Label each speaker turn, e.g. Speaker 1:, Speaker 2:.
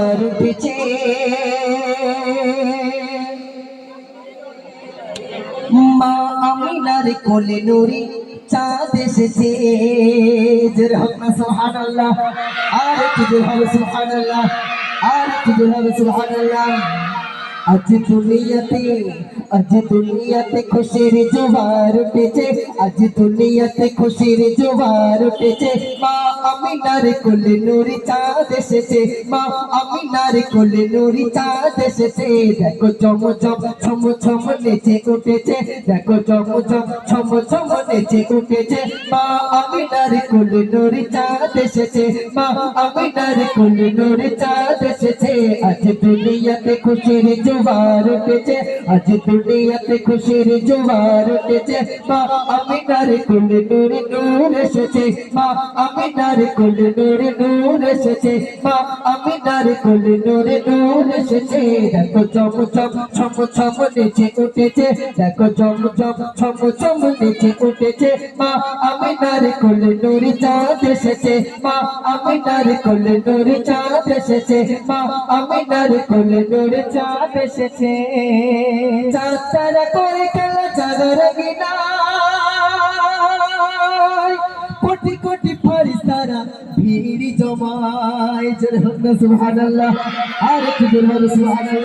Speaker 1: উঠেছে মা আমিনার কোলে নুরি চাঁদ এসেছে। জোর হোক না, সুবহানাল্লাহ। আর একটু জোর হবে, সুবহানাল্লাহ। আর একটু জোর সুবহানাল্লাহ। আজ দুনিয়াতে আজ দুনিয়াতে খুশির জোয়ার উঠেছে। আজ দুনিয়াতে খুশির জোয়ার উঠেছে। মা আমিনার কোলে নুরি চাঁদ এসেছে। মা আমিনার কোলে নুরি চাঁদ এসেছে। দেখো চম চম ছম ছম নেচে উঠেছে। দেখো চম চম ছম ছম নেচে উঠেছে। মা আমিনার কোলে নুরি চাঁদ এসেছে। মা আমিনার কোলে নুরি চাঁদ এসেছে। আজ দুনিয়াতে খুশির জোয়ার উঠেছে। আজ দুনিয়াতে খুশির জোয়ার উঠেছে। মা আমিনার কোলে নুরি নূর এসেছে, মা আমিনার কোলে নুরি নূর এসেছে, মা আমিনার কোলে নুরি নূর এসেছে। দেখো চম চম, ছম ছম নেচে উঠেছে, দেখো চম চম, ছম ছম নেচে উঠেছে, মা, আমি আমিনার কোলে নুরি চাঁদ এসেছে, মা, আমি আমিনার কোলে নুরি চাঁদ এসেছে, মা, আমি আমিনার কোলে নুরি চাঁদ এসেছে। চাঁদ তারা করে খেলা চাঁদের গিনা ভিড় জমায় জোর হোক না সুবহানাল্লাহ আর একটু জোর হবে সুবহানাল্লাহ